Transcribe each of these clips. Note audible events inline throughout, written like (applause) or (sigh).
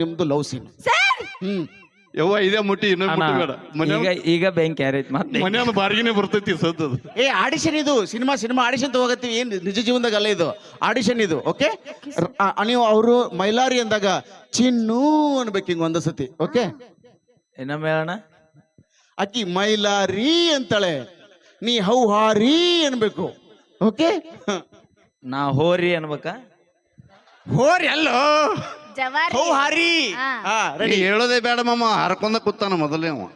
ನಿಮ್ದು love scene ಹ್ಮ್. ಯವ್ವ ಇದೇ ಮುಟ್ಟಿ ಇನ್ನೊಂದು ಅಣ್ಣ, ಮುಟ್ಟಿ ಬೇಡ. ಮನೆ ಈಗ ಈಗ ಬೆಂಕಿ ಯಾರೈತ್ ಮತ್ತೆ? ಮನೆಯೊಂದು ಬಾರ್ಗಿನೇ ಬರ್ತೈತಿ ಸದ್ದದು ಏ ಆಡಿಷನ್ ಇದು. ಸಿನಿಮಾ ಸಿನಿಮಾ ಆಡಿಷನ್ ತಗೋಗತ್ತೀವಿ. ಏನ್ ನಿಜ ಜೀವನದಾಗ ಅಲ್ಲ ಇದು. ಆಡಿಷನ್ ಇದು ಓಕೆ ನೀವು ಅವರು ಮೈಲಾರಿ ಅಂದಾಗ ಚಿನ್ನು ಅನ್ಬೇಕು ಹಿಂಗ ಒಂದ್ಸತಿ ಓಕೆ ಏನ ಹೇಳೋಣ ಅಕ್ಕಿ ಮೈಲಾರಿ ಅಂತಾಳೆ. ನೀ ಹೌಹಾರಿ ಅನ್ಬೇಕು ಓಕೆ ನಾ ಹೋರಿ ಅನ್ಬೇಕಾ? ಹೋರಿ ಅಲ್ಲೋ. ಜವಾರಿ. ಹಾ. ಹಾ ನೀ ರೆಡಿ ಹೇಳೋದೇ ಬೇಡ ಮಾಮ ಹರ್ಕೊಂಡ ಕೂತಾನ ಮೊದಲೇ ಅವ.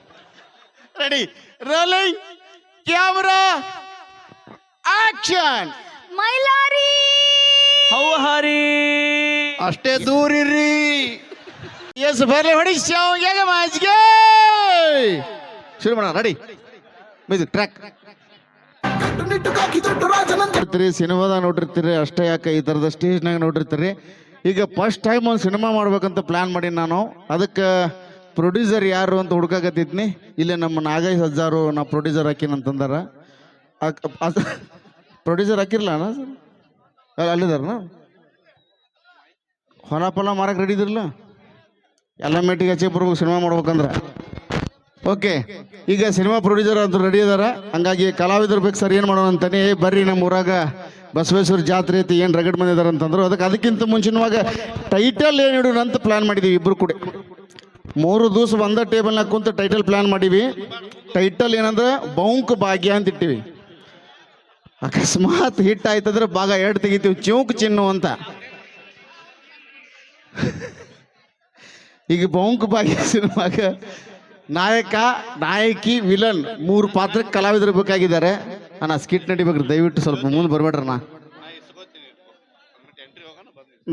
Ready. Rolling camera. Action. Mylari. ಹೌಹಾರಿ. ಅಷ್ಟೇ ದೂರಿರ್ರಿ ಎಸ್ ಬರ್ಲಿ ಹೊಡಿ ಶಾವ್ಗ್ಯಾಗ ಮಾಜ್ಗೆ. ಶುರು ಮಾಡೋಣ ರೆಡಿ. ಮ್ಯೂಸಿಕ್ ಟ್ರ್ಯಾಕ್ ನೋಡ್ತೀರಿ ಸಿನಿಮಾದಾಗ ನೋಡಿರ್ತೀರಿ ಅಷ್ಟೇ ಯಾಕೆ ಈ ಥರದ ಸ್ಟೇಜ್ನಾಗ ನೋಡಿರ್ತೀರಿ ಈಗ ಫಸ್ಟ್ ಟೈಮ್ ಒಂದು ಸಿನಿಮಾ ಮಾಡ್ಬೇಕಂತ ಪ್ಲ್ಯಾನ್ ಮಾಡೀನಿ ನಾನು. ಅದಕ್ಕೆ ಪ್ರೊಡ್ಯೂಸರ್ ಯಾರು ಅಂತ ಹುಡ್ಕಾಕತ್ತಿದ್ನಿ. ಇಲ್ಲೇ ನಮ್ಮ ನಾಗೇಶ್ ಹಜ್ಜಾರು ನಾ ಪ್ರೊಡ್ಯೂಸರ್ ಹಾಕಿನಂತಂದಾರ ಪ್ರೊಡ್ಯೂಸರ್ ಹಾಕಿರ್ಲ ಅಲ್ಲಿದಾರನ? ಹೊಲ ಫಲ ಮಾರಕ್ಕೆ ರೆಡಿ ಇದ್ರಲ್ಲ? ಎಲ್ಲ ಮೆಟ್ಟಿಗೆ ಹಚ್ಚಿ ಬರ್ಬೇಕು ಸಿನಿಮಾ ಮಾಡ್ಬೇಕಂದ್ರೆ. ಓಕೆ, ಈಗ ಸಿನಿಮಾ ಪ್ರೊಡ್ಯೂಸರ್ ಅಂತ ರೆಡಿ ಅದಾರ ಹಂಗಾಗಿ ಕಲಾವಿದರು ಬೇಕು ಸರ್ ಏನು ಮಾಡೋಣ ಅಂತಾನೆ ಬರ್ರಿ ನಮ್ಮ ಊರಾಗ ಬಸವೇಶ್ವರ ಜಾತ್ರೆ ಐತಿ, ಏನು ರಗಡ್ ಬಂದಿದ್ದಾರೆ ಅಂತಂದ್ರು. ಅದಕ್ಕೆ ಅದಕ್ಕಿಂತ ಮುಂಚಿನವಾಗ ಟೈಟಲ್ ಏನು ಇಡೋಣ ಅಂತ ಪ್ಲಾನ್ ಮಾಡಿದ್ದೀವಿ ಇಬ್ರು ಕೂಡ. ಮೂರು ದಿವಸ ಒಂದ ಟೇಬಲ್ನಾಗ ಕುಂತು ಟೈಟಲ್ ಪ್ಲಾನ್ ಮಾಡೀವಿ. ಟೈಟಲ್ ಏನಂದ್ರೆ ಬೌಂಕ್ ಭಾಗ್ಯ ಅಂತ ಇಟ್ಟಿವಿ. ಅಕಸ್ಮಾತ್ ಹಿಟ್ ಆಯ್ತಂದ್ರೆ ಭಾಗ ಎರಡು ತೆಗಿತೀವಿ, ಚೌಕ್ ಚಿನ್ನು ಅಂತ. (laughs) ಈಗ ಬೌಂಕ್ ಭಾಗ್ಯ ಸಿನಿಮಾಗ ನಾಯಕ, ನಾಯಕಿ, ವಿಲನ್ ಮೂರು ಪಾತ್ರಕ್ಕೆ ಕಲಾವಿದರು ಬೇಕಾಗಿದ್ದಾರೆ ಅಣ್ಣ, ಸ್ಕಿಟ್ ನಡಿಬೇಕ್ರಿ ದಯವಿಟ್ಟು ಸ್ವಲ್ಪ ಮುಂದೆ ಬರ್ಬೇಡ್ರಣ್ಣ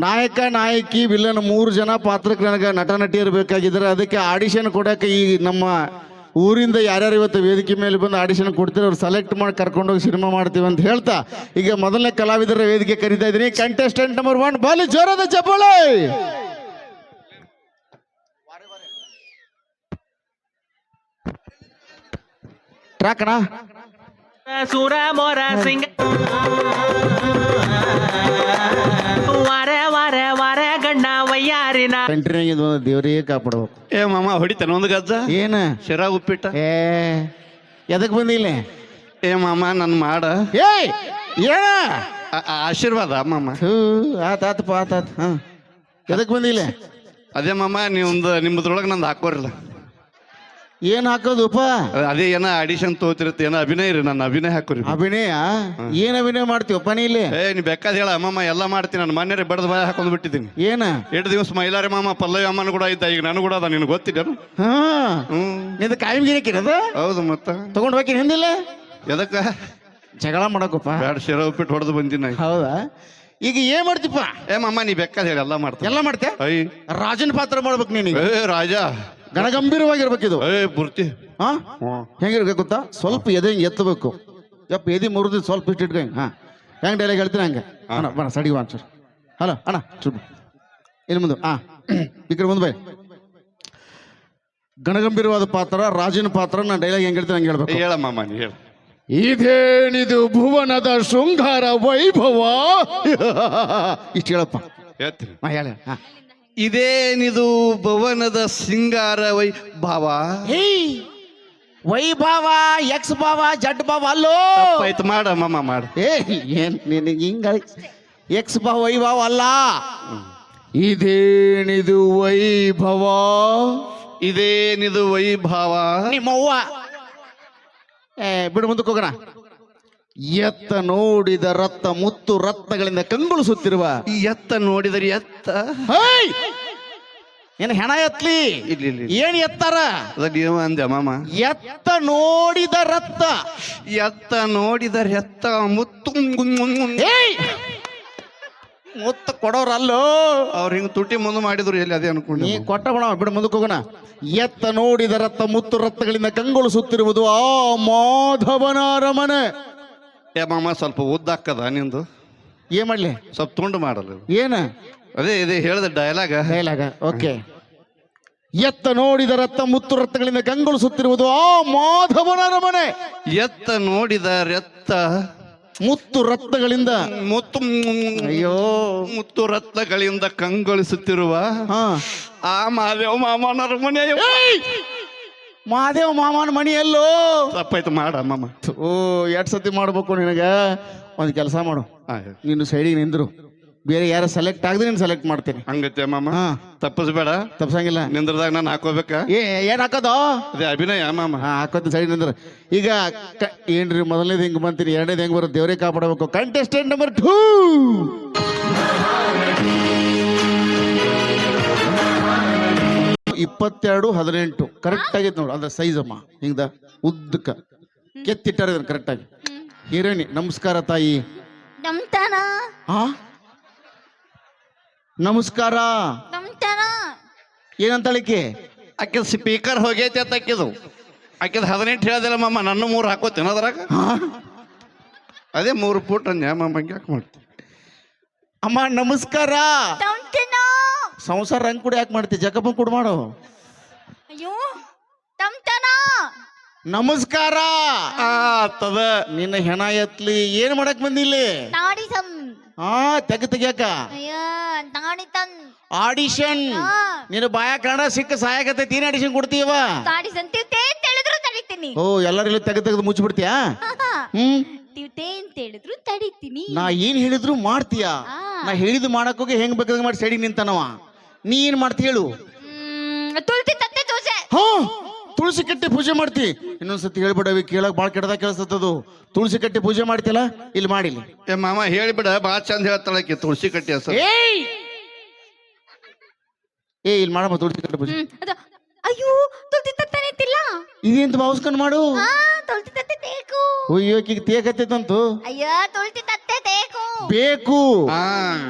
ನಾಯಕ, ನಾಯಕಿ, ವಿಲನ್ ಮೂರು ಜನ ಪಾತ್ರಕ್ಕೆ ನನಗೆ ನಟ ನಟಿಯರು ಬೇಕಾಗಿದ್ದಾರೆ ಅದಕ್ಕೆ ಆಡಿಷನ್ ಕೊಡಕ್ಕೆ ಈ ನಮ್ಮ ಊರಿಂದ ಯಾರ್ಯಾರು ಇವತ್ತು ವೇದಿಕೆ ಮೇಲೆ ಬಂದು ಆಡಿಷನ್ ಕೊಡ್ತಾರೆ ಅವ್ರು ಸೆಲೆಕ್ಟ್ ಮಾಡಿ ಕರ್ಕೊಂಡೋಗಿ ಸಿನಿಮಾ ಮಾಡ್ತೀವಿ ಅಂತ ಹೇಳ್ತಾ, ಈಗ ಮೊದಲನೇ ಕಲಾವಿದರ ವೇದಿಕೆ ಕರಿತಾ ಇದ್ದೀನಿ. ಕಂಟೆಸ್ಟೆಂಟ್ ನಂಬರ್ ಒನ್ ಬಾಲಿ ಜೋರದ ಚಪ್ಪಾಳೆ ಟ್ರ್ಯಾಕ್ ಅಣ್ಣ ಸುರ ಮೊರ ಸಿಂಗ ವಾರ ವಾರ ವಾರ ಗಣ್ಣ ವಯ್ಯಾರಿನ ಕಂಟ್ರಿನಾಗ ಇದು ದೇವರಿಗೆ ಕಾಪಾಡ್ಬೇಕು. ಏ ಮಾಮ ಹೊಡಿತಾನ ಒಂದು ಗಜ್ಜ? ಏನ? ಶಿರಾ ಉಪ್ಪಿಟ್ಟ? ಏ ಎದಕ್ ಬಂದಿಲ್ಲ ಏ ಮಾಮ ನನ್ ಮಾಡ. ಏಯ್ ಏನ? ಆ- ಆ- ಆಶೀರ್ವಾದ ಮಾಮ. ಥೂ ಆತ್ ಆತಪ್ಪ ಆತ್ ಆತ್. ಹಾ. ಎದಕ್ ಬಂದಿಲ್ಲ ಅದೇ ಮಾಮ ನಿಮ್ದು ನಿಮ್ಮದ್ರೊಳಗೆ ನಂದು ಹಾಕೋರಿಲ್ಲ. ಏನ್ ಹಾಕೋದಪ್ಪ ಅದೇ ಏನ ಆಡಿಷನ್ ತಗೋತಿರತ್ತೆ ಏನೋ ಅಭಿನಯ ರೀ ನನ್ನ ಅಭಿನಯ ಹಾಕೋರಿ. ಅಭಿನಯ? ಏನ್ ಅಭಿನಯ ಮಾಡ್ತೀವಪ್ಪ ನೀ ಇಲ್ಲಿ? ಏ ನೀ ಬೇಕಾದ ಹೇಳ ಅಮ್ಮಮ್ಮ ಎಲ್ಲ ಮಾಡ್ತೀನಿ ನಾನು ಮನೆ ಬಡದ ಬಾಯ ಹಾಕೊಂಡು ಬಿಟ್ಟಿದ್ದೀನಿ. ಏನ? ಎರಡು ದಿವಸ ಮೈಲಾರಿ ಮಾಮ ಪಲ್ಲವಿ ಅಮ್ಮನ ಕೂಡ ಇದ್ದ ಈಗ ನಾನು ಕೂಡ ಅದ ನಿನಗೆ ಗೊತ್ತಿದ್ದೇನು ಹಾ. ನಿಂದ ಕಾಯಂಗಿರಿ ಕಿರದ ಹೌದು ಮತ್ತ. ತಗೊಂಡ್ ಹೋಗಿ ಹಿಂದಿಲ್ಲ ಎದಕ್ಕ? ಜಗಳ ಮಾಡಕಪ್ಪ ಬ್ಯಾಡ ಶಿರ ಉಪ್ಪಿಟ್ಟು ಹೊಡೆದು ಬಂದಿನ ಹೌದಾ? ಈಗ ಏನ್ ಮಾಡ್ತಿಪ್ಪ ಏ ಮಮ್ಮ ನೀ ಬೇಕಾದ ಹೇಳಿ ಎಲ್ಲ ಮಾಡ್ತೀನಿ. ಎಲ್ಲ ಮಾಡ್ತೀಯ? ರಾಜನ ಪಾತ್ರ ಮಾಡ್ಬೇಕು ನೀನು ಏ ರಾಜ ಗಣಗಂಭೀರವಾಗಿರ್ಬೇಕಿದು ಏ ಪೂರ್ತಿ ಹಾ. ಹೆಂಗಿರ್ಬೇಕು ಗೊತ್ತಾ? ಸ್ವಲ್ಪ ಎದೆ ಹಿಂಗೆ ಎತ್ತಬೇಕು. ಯಪ್ಪ ಎದಿ ಮುರಿದು ಸ್ವಲ್ಪ ಇಟ್ಟು ಇಟ್ಕೊ ಹಿಂಗ್ ಹಾ. ಹೆಂಗ್ ಡೈಲಾಗ್ ಹೇಳ್ತೀನಿ ಹಂಗೆ? ಅಣ್ಣ ಬಣ ಸಡಿ ಬಾ ಸರ್. ಹಲೋ ಅಣ್ಣ ಚುಪ್. ಇಲ್ಲಿ ಮುಂದೆ ಹಾ ಈ ಕಡೆ ಮುಂದೆ ಬೈ. ಗಣಗಂಭೀರವಾದ ಪಾತ್ರ ರಾಜಿನ ಪಾತ್ರ ನಾನು ಡೈಲಾಗ್ ಹೆಂಗ್ ಹೇಳ್ತೀನಿ ಹಂಗೆ ಹೇಳ್ಬೇಕು. ಹೇಳ ಮಾಮ ನೀ ಹೇಳ. ಇದೇನಿದು ಭುವನದ ಶೃಂಗಾರ ವೈಭವ? ಇಷ್ಟು ಹೇಳಪ್ಪ. ಹೇಳ್ತೀನಿ. ಹಾ ಹೇಳ ಹಾ. ಇದೇನಿದು ಭವನದ ಸಿಂಗಾರ ವೈ ಭಾವ? ಹೇಯ್ ವೈಭವ ಎಕ್ಸ್ ಭಾವ ಜಡ್ ಭಾವ ಅಲ್ಲೋ! ಆಯ್ತು ಮಾಡ ಮಾಮ ಮಾಡ. ಏ ಏನ್ ನಿನಗೆ ಹಿಂಗ ಎಕ್ಸ್ ಭಾವ ವೈಭವ ಅಲ್ಲ? ಇದೇನಿದು ವೈಭವ ಇದೇನಿದು ವೈಭವ ನಿಮ್ಮವ್ವ ಏ ಬಿಡು ಮುಂದಕ್ಕೆ ಹೋಗೋಣ. ಎತ್ತ ನೋಡಿದ ರತ್ತ ಮುತ್ತು ರತ್ನಗಳಿಂದ ಕಂಗೊಳಿಸುತ್ತಿರುವ ಈ ಎತ್ತ ನೋಡಿದರೆ ಎತ್ತ? ಹೇಯ್! ಏನ್ ಹೆಣ ಎತ್ಲಿ? ಇಲ್ಲಿ ಇಲ್ಲಿ ಏನ್ ಎತ್ತಾರ? ಅದ ನೀವು ಅಂದೆ ಮಾಮ. ಎತ್ತ ನೋಡಿದ ರತ್ತ. ಎತ್ತ ನೋಡಿದ ಎತ್ತ ಮುತ್ತು ಏಯ್ ಮುತ್ತ ಕೊಡೋರಲ್ಲೋ? ಅವ್ರು ಹಿಂಗ್ ತುಟಿ ಮುಂದೆ ಮಾಡಿದ್ರು ಎಲ್ಲಿ ಅದೇ ಅನ್ಕೊಂಡು ನೀ ಕೊಟ್ಟ ಬಿಡ ಬಿಡು ಮುಂದಕ್ಕೆ ಹೋಗೋಣ. ಎತ್ತ ನೋಡಿದ ರತ್ತ ಮುತ್ತು ರತ್ನಗಳಿಂದ ಕಂಗೊಳಿಸುತ್ತಿರುವುದು ಆ ಮಾಧವನ ಅರಮನೆ. ಏ ಮಾಮ ಸ್ವಲ್ಪ ಉದ್ದ ಹಾಕದ ನಿಂದು? ಏನ್ ಮಾಡ್ಲಿ? ಸ್ವಲ್ಪ ತುಂಡು ಮಾಡಲ್ಲ ಏನ? ಅದೇ ಇದೇ ಹೇಳಿದ ಡೈಲಾಗ ಡೈಲಾಗ ಓಕೆ ಎತ್ತ ನೋಡಿದ ರತ್ತ ಮುತ್ತು ರತ್ನಗಳಿಂದ ಕಂಗೊಳಿಸುತ್ತಿರುವುದು ಆ ಮಾಧವನ ಅರಮನೆ ಎತ್ತ ನೋಡಿದ ರತ್ತ ಮುತ್ತು ರತ್ನಗಳಿಂದ ಮುತ್ತು ಅಯ್ಯೋ. ಮುತ್ತು ರತ್ನಗಳಿಂದ ಕಂಗೊಳಿಸುತ್ತಿರುವ ಹಾ. ಆ ಮಾಧವ ಮಾಮನರ ಮನೆ ಮಹಾದೇವ ಮಾಮನ ಮಣಿ ಎಲ್ಲೋ ತಪ್ಪಾಯ್ತು ಮಾಡ ಮಾಮ ಓ ಎರಡು ಸತಿ ಮಾಡ್ಬೇಕು ನಿನಗೆ? ಒಂದು ಕೆಲಸ ಮಾಡು. ನಿನ್ನ ನೀನು ಸೈಡಿಗೆ ನಿಂದ್ರು. ಬೇರೆ ಯಾರ ಸೆಲೆಕ್ಟ್ ಆಗದೆ ನೀನು ಸೆಲೆಕ್ಟ್ ಮಾಡ್ತೀನಿ. ಹಂಗತ್ತೆ ಮಾಮ ತಪ್ಪಸ್ಬೇಡ. ತಪ್ಸಂಗಿಲ್ಲ. ನಿಂದ್ರದಾಗ ನಾನು ಹಾಕೋಬೇಕ? ಏ ಏನ್ ಹಾಕೋದು? ಅದೇ ಅಭಿನಯ ಮಾಮ ಹಾಕೋದ್ ಹಾಕೋದು ಸೈಡ್ ನಿಂದ್ರ. ಈಗ ಏನ್ರಿ ಮೊದಲನೇದು ಹಿಂಗ್ ಬಂತೀರಿ? ಎರಡನೇದು ಹೆಂಗ್ ಬರುತ್ತೆ? ದೇವರೇ ಕಾಪಾಡಬೇಕು. ಕಂಟೆಸ್ಟೆಂಟ್ ನಂಬರ್ ಟೂ ಇಪ್ಪತ್ತೆರಡು ಹದಿನೆಂಟು. ಕರೆಕ್ಟ್ ಆಗೈತೆ ನೋಡು ಅದ್ರ ಸೈಜ್ ಅಮ್ಮ. ಹಿಂಗ್ದ? ಉದ್ದಕ್ಕ. ಕೆತ್ತಿಟ್ಟಾರ ಕರೆಕ್ಟ್ ಆಗಿ. ಹೀರೇಣಿ ನಮಸ್ಕಾರ ತಾಯಿ. ನಮ್ತನ? ಹಾ ನಮಸ್ಕಾರ. ನಮ್ತನ? ಏನಂತಳಿಕೆ? ಆಕೆ ಸ್ಪೀಕರ್ ಹೋಗೈತೆ ಅಂತ ಆಕಿದು. ಆಕಿದ್ ಹದಿನೆಂಟು ಹೇಳ್ದಿಲ್ಲ ಮಾಮ ನನ್ನ ಮೂರು ಹಾಕೋತೇನೆ ಅದ್ರಾಗ. ಹಾ ಅದೇ ಮೂರು ಫೂಟ್ ಅಂದ್ಯಾ ಮಾಮ ಹಂಗೆ ಯಾಕೆ ಮಾಡ್ತೀನಿ ಅಮ್ಮ ನಮಸ್ಕಾರ. ತಮ್ತನ ಸಂಸಾರ ರಂಗ್ ಕೂಡ ಯಾಕೆ ಮಾಡ್ತಿ? ಜಗಪ್ಪ ಕೂಡ ಮಾಡು. ಅಯ್ಯೋ ತಮ್ತನ ನಮಸ್ಕಾರ. ಆ ತದ ನಿನ್ನ ಹೆಣ ಎತ್ಲಿ ಏನ್ ಮಾಡಕ್ ಬಂದಿಲ್ಲಿ? ನಾಡಿ ಸಂ ಹಾ ತೆಗ ತೆಗ್ಯಾಕ ಅಯ್ಯ ನಾಡಿ ತನ್ ಆಡಿಷನ್. ನೀನು ನಿನ್ನ ಬಾಯ ಕನ್ನಡ ಸಿಕ್ಕ ಸಹಾಯಕತೆ ಏನ್ ಆಡಿಷನ್ ಕೊಡ್ತೀವ ಸಂ ಸಂತಿವ್ತೆ ಅಂತ ಹೇಳಿದ್ರು ತಡಿತೀನಿ. ಓ ಎಲ್ಲರಿಲ್ಲ ತೆಗ ತೆಗೆದು ಮುಚ್ಚಿಬಿಡ್ತೀಯಾ. ಹ್ಮ್. ತಿವ್ತೆ ಅಂತ ಹೇಳಿದ್ರು ತಡಿತೀನಿ. ನಾ ಏನ್ ಹೇಳಿದ್ರು ಮಾಡ್ತೀಯ? ಆ. ನಾ ಹೇಳಿದ್ ಮಾಡಕ್ ಹೋಗಿ ಹೆಂಗ್ ಬೇಕಾದಂಗ ಮಾಡಿ ಸೈಡಿಗೆ ನಿಂತನವ. ನೀ ಏನ್ ಮಾಡ್ತಿ ಹೇಳು? ಹ್ಮ್, ಹಾ ತುಳಸಿ ಕಟ್ಟಿ ಪೂಜೆ ಮಾಡ್ತಿ. ಇನ್ನೊಂದ್ಸತಿ ಹೇಳ್ಬಿಡವಿ ಕೇಳಕ್ ಬಾಳ್ ಕೆಲಸ ಕೇಳಿಸ್ತದು ತುಳಸಿ ಕಟ್ಟಿ ಪೂಜೆ ಮಾಡ್ತಿಲ್ಲ ಇಲ್ಲಿ ಮಾಡಿಲಿ. ಏ ಮಾಮ ಹೇಳಿಬಿಡ ಭಾಳ ಚಂದ ಹೇಳ್ತಾಳಕ್ಕೆ ತುಳಸಿ ಕಟ್ಟಿ ಹೆಸರು. ಏಯ್! ಏ ಇಲ್ಲಿ ಮಾಡಮ್ಮ ತುಳಸಿ ಕಟ್ಟಿ ಪೂಜೆ. ಅದು ಅಯ್ಯೋ ತುಳಸಿ ತತ್ತೆ ನಿಂತಿಲ್ಲ ಇದೇಂತ ಭಾವಿಸ್ಕೊಂಡ್ ಮಾಡು? ಹಾ ತುಳ್ಸಿ ತತ್ತೆ ಬೇಕು. ಅಯ್ಯೋ ಈಗ ತೇಕತ್ತೈತಂತು. ಅಯ್ಯೋ ತುಳಸಿ ತತ್ತೆ ಬೇಕು. ಬೇಕು. ಹಾ.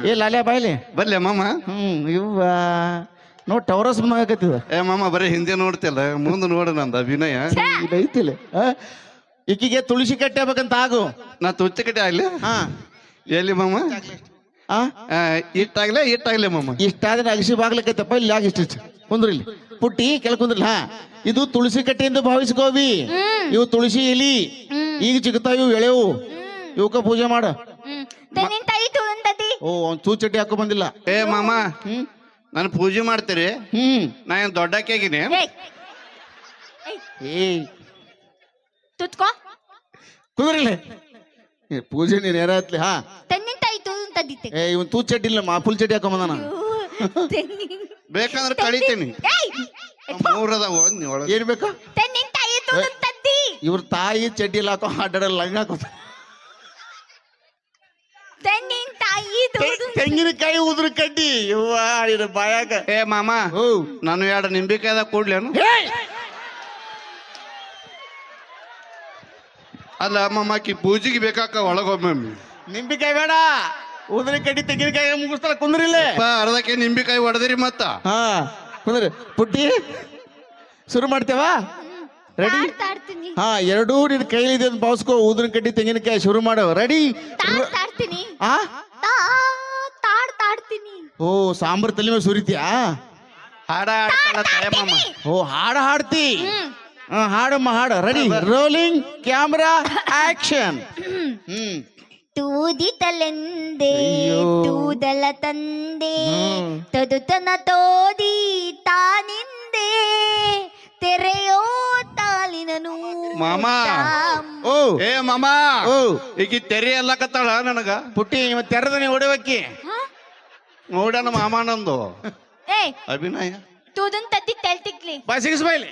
ಏ ಲಾಲ್ಯಾ ಬಾಯ್ಲೆ. ಬರ್ಲಿ ಮಾಮ. ಹ್ಮ್ ಇವ್ವ ನೋಡ್ ಟವರಸ್ ಬಂದಾಗತ್ತಿದ ಏ ಮಾಮ ಬರೀ ಹಿಂದೆ ನೋಡ್ತಿಲ್ಲ ಮುಂದೆ ನೋಡು ನಂದು ಅಭಿನಯ. ಇಲ್ಲ ಐತಿಲ್ಲ ಆ? ಈಕಿಗೆ ತುಳಸಿ ಕಟ್ಟೆ ಬೇಕಂತ ಆಗು. ನಾ ತುಳಸಿ ಕಟ್ಟೆ ಆಗ್ಲಿ? ಹಾ. ಎಲ್ಲಿ ಮಾಮ? ಆ? ಇಟ್ಟಾಗ್ಲೇ ಇಟ್ಟಾಗ್ಲೇ ಮಾಮ. ಇಷ್ಟಾದ್ರೆ ಅಗಸಿ ಬಾಗ್ಲಕ್ಕೈತಪ್ಪ ಇಲ್ಲಿ ಆಗ ಇಷ್ಟ ಕುಂದ್ರಿಲ್ಲ ಪುಟ್ಟಿ ಕೆಲ ಕುಂದ್ರಿಲ್ಲ ಹಾ. ಇದು ತುಳಸಿ ಕಟ್ಟೆ ಎಂದು ಭಾವಿಸ್ಕೋವಿ ಇವು ತುಳಸಿ ಎಲಿ. ಈಗ ಸಿಗ್ತಾವ ಇವು ಎಳೆವು. ಇವಕ್ಕ ಪೂಜೆ ಮಾಡ. ನಿನ್ ತಾಯಿ ತುಳುಂದದಿ? ಓ ಅವ್ನ್ ತೂ ಚಡ್ಡಿ ಹಾಕೋ ಬಂದಿಲ್ಲ. ಏ ಮಾಮ ಹ್ಮ್. ನಾನು ಪೂಜೆ ಮಾಡ್ತೀರಿ ಹ್ಮ್. ನಾ ಏನ್ ದೊಡ್ಡಕ್ಕಾಗಿನಿ ಏಯ್. ತುತ್ಕೋ. ಕುಂದ್ರಿಲ್ಲ. ಏ, ಪೂಜೆ ನೀನ್ ಯಾರತ್ಲಿ ಹಾ. ತೆನ್ನಿನ ತಾಯಿ ತುಳುಂದದಿತ್ತೆ ಏ ಇವನ್ ತೂ ಚಡ್ಡಿ ಇಲ್ಲ ಮಾ ಫುಲ್ ಚಡ್ಡಿ ಹಾಕೊಂಡ್ ಬಂದಾನ. (laughs) ಬೇಕಂದ್ರೆ ಕಳಿತೀನಿ. ಮೂರದವ ನೀ ಒಳಗೆ. ಏನ್ ಬೇಕು? ತೆನ್ನಿನ ತಾಯಿ ತುಳುಂದದ್ದಿ ಇವ್ರ ತಾಯಿ ಚಡ್ಡಿ ಇಲ್ಲ ಹಾಕೋ ಅಡ್ಡಾಡಲ್ಲ ಲಂಗ ಹಾಕೋ ತೆಂಗಿನಕಾಯಿ ಉದ್ರ ಕಡ್ಡಿ. ಇವ್ವ ಇದು ಬಾಯಾಗ. ಏ ಮಾಮ ಹೂ. ನಾನು ಎರಡು ನಿಂಬಿಕಾಯ್ದಾಗ ಕೂಡ್ಲೇನು! ಅಲ್ಲ ಮಾಮ ಆಕಿ ಪೂಜೆಗೆ ಬೇಕಾಕ ಒಳಗೊಮ್ಮೆ ನಿಂಬಿಕಾಯಿ ಬೇಡ. ಉದ್ರ ಕಡ್ಡಿ ತೆಂಗಿನಕಾಯಿ ಮುಗಿಸ್ತಾರ ಕುಂದ್ರಿಲ್ಲ ಅರ್ಧಕ್ಕೆ ನಿಂಬಿಕಾಯಿ ಹೊಡೆದ್ರಿ ಮತ್ತ. ಹಾ ಕುಂದ್ರಿ. ಪುಟ್ಟಿ ಶುರು ಮಾಡ್ತೇವಾ? ರೆಡಿ ಹಾ ಎರಡೂ ನಿನ್ ಕೈಲಿದೆ ಬಾವಸ್ಕೋ ಭಾವಿಸ್ಕೋ ಉದ್ರಿನ ಕಡ್ಡಿ ತೆಂಗಿನಕಾಯಿ ಶುರು ಮಾಡೋ. ರೆಡಿ ಹಾ ಆ? ತಾ ತಾಡ್ತಾಡ್ತೀನಿ ಓ ಸಾಂಬಾರ್ ತಲೆ ಮೇಲೆ ಸುರಿತೀಯಾ? ಹಾಡ ಹಾಡ್ತಾಳ ತಾಯಮ್ಮ ಓ ಹಾಡು ಹಾಡ್ತಿ? ಹಾ ಹಾಡಮ್ಮ ಹಾಡ. Ready rolling camera action hmm. ತೂದಿತಲೆಂದೆ ಅಯ್ಯೋ. ತೂದಲ ತಂದೆ ಹ್ಮ್. ತದುತನ ತೋದಿ ತಾನಿಂದೆ ತೆರೆಯೋ ತಾಲಿನನು ಮಾಮ. ಓ. ಏ ಮಾಮ. ಓ. ಈಗ ತೆರೆ ಎಲ್ಲಕತ್ತಾಳ ನನಗ. ಪುಟ್ಟಿ ತೆರೆದ ತೆರೆದನೆ ಹೊಡಿವಕ್ಕಿ ನೋಡಣ ಮಾಮಾನಂದು. ಏಯ್ ಅಭಿನಯ. ತೂದನ್ ತತ್ತಿ ತೆಲ್ ತಿಕ್ಲಿ ಬಾ ಸಿಗಿಸ್ ಬಾ ಇಲ್ಲಿ.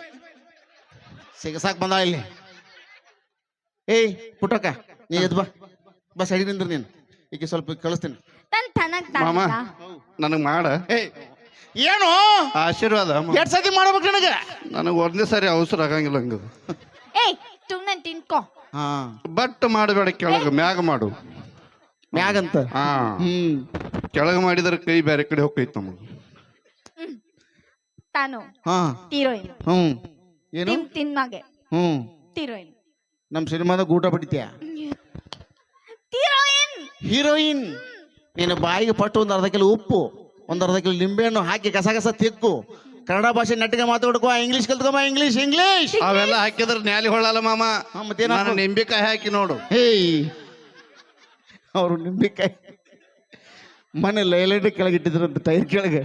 ಸಿಗಸಾಕ್ ಬಂದ ಇಲ್ಲಿ. ಏಯ್ ಪುಟ್ಟಕ್ಕ ನೀ ಎದ್ ಬಾ. ಬಾ ಸೈಡ್ ನಿಂದ್ರ ನೀನು. ಈಗ ಸ್ವಲ್ಪ ಕಳಿಸ್ತೀನಿ. ತನ್ ತನಗ್ ಮಾಮ ತಾಡ್ತಾ ನನಗ್ ಮಾಡ. ಏಯ್ ಏನು? ಆಶೀರ್ವಾದ ಎರಡ್ ಸತಿ ಮಾಡ್ಬೇಕು ನನಗ? ನನಗೆ ಒಂದೇ ಸಾರಿ ಅವಸರ ಆಗಂಗಿಲ್ಲ ಹಂಗ. ಏಯ್ ತುಮ್ನನ್ ತಿನ್ಕೋ. ಹಾ. ಬಟ್ ಮಾಡಬೇಡ ಕೆಳಗ ಮ್ಯಾಗ ಮಾಡು. ಮ್ಯಾಗಂತ? ಹಾ. ಹ್ಮ್. ಕೆಳಗ ಮಾಡಿದ್ರೆ ಕೈ ಬೇರೆ ಕಡೆ ಹೋಗ್ತೈತಿ ನಮಗೆ. ತಾನು ಹಾ. ಹೀರೋಯಿನ್. ಹ್ಮ್ ಏನು? ತಿನ್ ತಿನ್ನಾಗೆ ಹ್ಮ್ ಹೀರೋಯಿನ್. ನಮ್ ಸಿನಿಮಾದ ಗೂಟ ಬಿಡ್ತೀಯ ಹೀರೋಯಿನ್. ಹೀರೋಯಿನ್. ನೀನು ಬಾಯಿಗೆ ಪಟ್ಟು ಒಂದು ಅರ್ಧ ಕಿಲೋ ಉಪ್ಪು ಒಂದು ಅರ್ಧ ಕಿಲೋ ನಿಂಬೆಹಣ್ಣು ಹಾಕಿ ಕಸ ಕಸ ತಿಕ್ಕು. ಕನ್ನಡ ಭಾಷೆ ನಟ್ಟಿಗೆ ಮಾತಾಡ್ಕೋ ಇಂಗ್ಲೀಷ್ ಕಲ್ತ್ಕೊಮ್ಮ ಇಂಗ್ಲೀಷ್ ಇಂಗ್ಲೀಷ್ ಅವೆಲ್ಲ ಹಾಕಿದ್ರೆ ನ್ಯಾಲಿ ಹೊಳ್ಳಲ್ಲ ಮಾಮ. ಹಾ, ಮತ್ತೇನ್ ನಾನು? ನಿಂಬಿಕಾಯಿ ಹಾಕಿ ನೋಡು. ಹೇಯ್. ಅವರು ನಿಂಬೆಕಾಯಿ. ಮನೆ ಲೈಲೈಟ್ ಕೆಳಗೆ ಇಟ್ಟಿದ್ರಂತ ಟೈರ್ ಕೆಳಗೆ.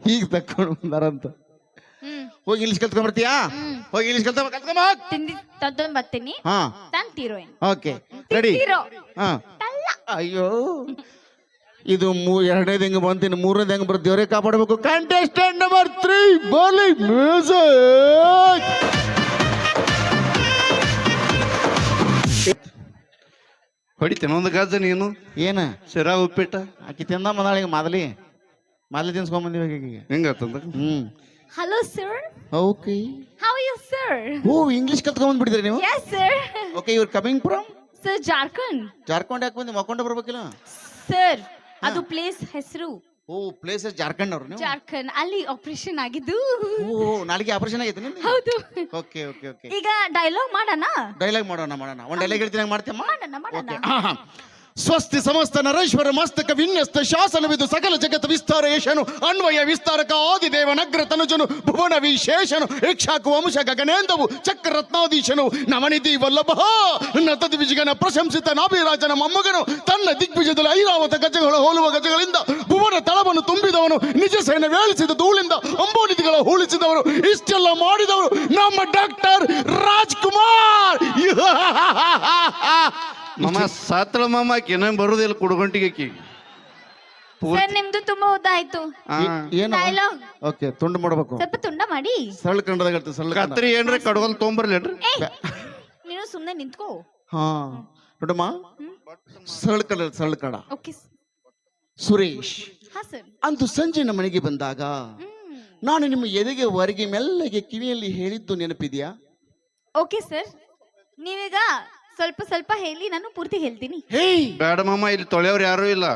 ಈಗ ತಕ್ಕೊಂಡು ಬಂದಾರಂತ. ಹೋಗಿ ಇಲ್ಲಿ ಕಲ್ತ್ಕೊಂಡ್ಬರ್ತೀಯಾ? ಬರ್ತೀಯಾ ಹೋಗಿ ಇಲ್ಲಿ ಕಲ್ತ್ಕೊಂಡ್ ತಿಂದಿ ತಂದೊಂದ್ ಬರ್ತೀನಿ. ಹಾ. ಓಕೆ. ರೆಡಿ ಹೀರೋ ಹಾ. ಅಯ್ಯೋ. ಇದು ಮೂ ಎರಡನೇದು ಹೆಂಗೆ ಬಂತೀನಿ ಮೂರನೇದು ಹೆಂಗೆ ಬರುತ್ತೆ ದೇವರೇ ಕಾಪಾಡಬೇಕು. Contestant number three bowling music ಹೊಡಿತೇನೆ ಒಂದು ಗಜ್ಜ ನೀನು. ಏನ? ಶಿರಾ ಉಪ್ಪಿಟ್ಟ. ಆಕಿ ತಿಂದ ನಾಳೆಗೆ ಮಾದಲಿ. ಮಾದಲಿ ತಿನ್ಸ್ಕೊಂಬಂದಿವಿ ಆಕಿಗೆ ಹೆಂಗಾತಂದ ಹ್ಮ್. Hello sir okay how you sir O English ಕಲ್ತ್ಕೊಂಡ್ಬಿಟ್ಟಿದ್ರಿ ನೀವು? ಯಸ್ ಸರ್ ಓಕೆ ಇವ್ರು coming from sir Jharkhand Jharkhand ಯಾಕೆ ಬಂದು? ಮಕ್ಕೊಂಡ ಬರ್ಬೇಕಿಲ್ಲ? ಸರ್ ಅದು ಪ್ಲೇಸ್ ಹೆಸರು. ಓ ಪ್ಲೇಸ್ ಜಾರ್ಖಂಡ್ ಅವ್ರು ನೀವು? ಜಾರ್ಖಂಡ್ ಅಲ್ಲಿ ಆಪರೇಷನ್ ಆಗಿದ್ದು. ಓ ನಾಳೆಗೆ ಆಪರೇಷನ್ ಆಗಿದೆ ನಿಮ್ದು ಹೌದು. ಓಕೆ ಓಕೆ ಓಕೆ ಈಗ ಡೈಲಾಗ್ ಮಾಡೋಣ? ಡೈಲಾಗ್ ಮಾಡೋಣ ಮಾಡೋಣ. ಒಂದು ಡೈಲಾಗ್ ಹೇಳ್ತೀನಿ ಮಾಡ್ತೀಯಮ್ಮ? ಮಾಡೋಣ ಮಾಡೋಣ. ಸ್ವಸ್ತಿ ಸಮಸ್ತ ನರೇಶ್ವರ ಮಸ್ತಕ ವಿನ್ಯಸ್ತ ಶಾಸನವಿದು ಸಕಲ ಜಗತ್ ವಿಸ್ತಾರ ಯಶನು ಅನ್ವಯ ವಿಸ್ತಾರಕ ಆದಿದೇವ ನಗ್ರ ತನುಜನು, ಭುವನ ವಿಶೇಷನು, ಇಕ್ಷಾಕು ವಂಶ ಗಗನೇಂದವು ಚಕ್ರ ರತ್ನಾಧೀಶನು ನವನಿಧಿ ವಲ್ಲಭ, ನತದ್ವಿಜಗನ ಪ್ರಶಂಸಿತ ನಾಭಿರಾಜನ ಮೊಮ್ಮಗನು, ತನ್ನ ದಿಗ್ವಿಜದಲ್ಲಿ ಐರಾವತ ಗಜಗಳ ಹೋಲುವ ಗಜಗಳಿಂದ ಭುವನ ತಳವನ್ನು ತುಂಬಿದವನು, ನಿಜ ಸೇನೆ ವೇಳಿಸಿದ ಧೂಳಿಂದ ಅಂಬೋನಿಧಿಗಳ ಹೂಳಿಸಿದವರು ಇಷ್ಟೆಲ್ಲ ಮಾಡಿದವರು ನಮ್ಮ ಡಾಕ್ಟರ್ ರಾಜ್ಕುಮಾರ್. ಮಮ್ಮ ಸಾತ್ರ ಮಾಮ ಆಕಿ ಇನ್ನೇನ್ ಬರುದಿಲ್ಲ ಕುಡ್ಗಂಟಿಗೆ ಆಕಿ. ಸರ್ ನಿಮ್ದು ತುಂಬಾ ಉದ್ದ ಆಯ್ತು. ಏನು ಡೈಲಾಗ್ ಓಕೆ ತುಂಡು ಮಾಡ್ಬೇಕು. ಸ್ವಲ್ಪ ತುಂಡ ಮಾಡಿ. ಸರಳ ಕನ್ನಡದಾಗ ಸರಳ ಕನ್ನಡ. ಕತ್ರಿ ಏನ್ರಿ ಕಡ್ಗೊಂಡ್ ತೊಗೊಂಬರ್ಲೇನ್ರಿ ಏ ನೀನು ಸುಮ್ನೆ ನಿಂತ್ಕೋ. ಹಾ. ನೋಡಮ್ಮ ಸರಳ ಕನ್ನಡ ಸರಳ ಕನ್ನಡ. ಓಕೆ ಸುರೇಶ್ ಹಾ ಸರ್. ಅಂದು ಸಂಜೆ ನಮ್ಮ ಮನೆಗೆ ಬಂದಾಗ ಹ್ಮ್. ನಾನು ನಿಮ್ಮ ಎದೆಗೆ ಹೊರಗೆ ಮೆಲ್ಲಗೆ ಕಿವಿಯಲ್ಲಿ ಹೇಳಿದ್ದು ನೆನಪಿದೆಯಾ? Okay sir. ನೀವೀಗ ಸ್ವಲ್ಪ ಸ್ವಲ್ಪ ಹೇಳಿ ನಾನು ಪೂರ್ತಿ ಹೇಳ್ತೀನಿ. ಹೇಯ್! ಬೇಡ ಮಾಮ ಇಲ್ಲಿ ತೊಳೆಯವ್ರು ಯಾರು ಇಲ್ಲ.